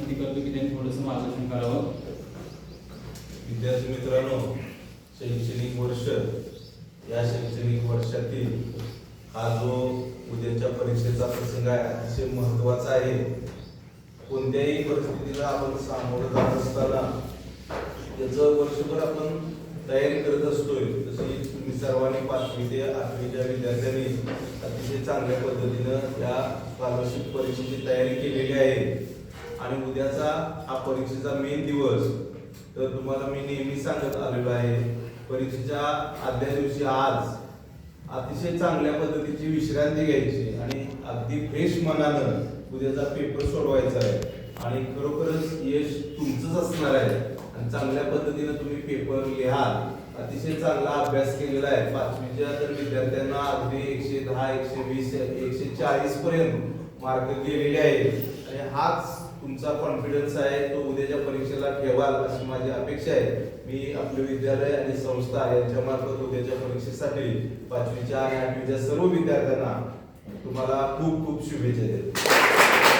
विनंती करतो की त्यांनी थोडंसं मार्गदर्शन करावं. विद्यार्थी मित्रांनो शैक्षणिक वर्ष या शैक्षणिक वर्षातील हा जो उद्याच्या परीक्षेचा प्रसंग आहे अतिशय महत्त्वाचा आहे. कोणत्याही परिस्थितीला आपण सामोरं जात असताना त्याचं वर्षभर आपण तयारी करत असतोय. तशी तुम्ही सर्वांनी पाचवी ते आठवीच्या विद्यार्थ्यांनी अतिशय चांगल्या पद्धतीनं या स्कॉलरशिप परीक्षेची तयारी केलेली आहे. आणि उद्याचा हा परीक्षेचा मेन दिवस तर तुम्हाला मी नेहमी सांगत आलेलो आहे परीक्षेच्या आदल्या दिवशी आज अतिशय चांगल्या पद्धतीची विश्रांती घ्यायची आणि अगदी फ्रेश मनानं उद्याचा पेपर सोडवायचा आहे. आणि खरोखरच यश तुमचंच असणार आहे. आणि चांगल्या पद्धतीनं तुम्ही पेपर लिहाल. अतिशय चांगला अभ्यास केलेला आहे. पाचवीच्या तर विद्यार्थ्यांना अगदी एकशे दहा एकशे वीस एकशे चाळीस पर्यंत मार्क गेलेले आहेत. आणि हाच तुमचा कॉन्फिडन्स आहे तो उद्याच्या परीक्षेला ठेवाल अशी माझी अपेक्षा आहे. मी आपले विद्यालय आणि संस्था यांच्या मार्फत उद्याच्या परीक्षेसाठी पाचवीच्या आणि आठवीच्या सर्व विद्यार्थ्यांना तुम्हाला खूप खूप शुभेच्छा देतो.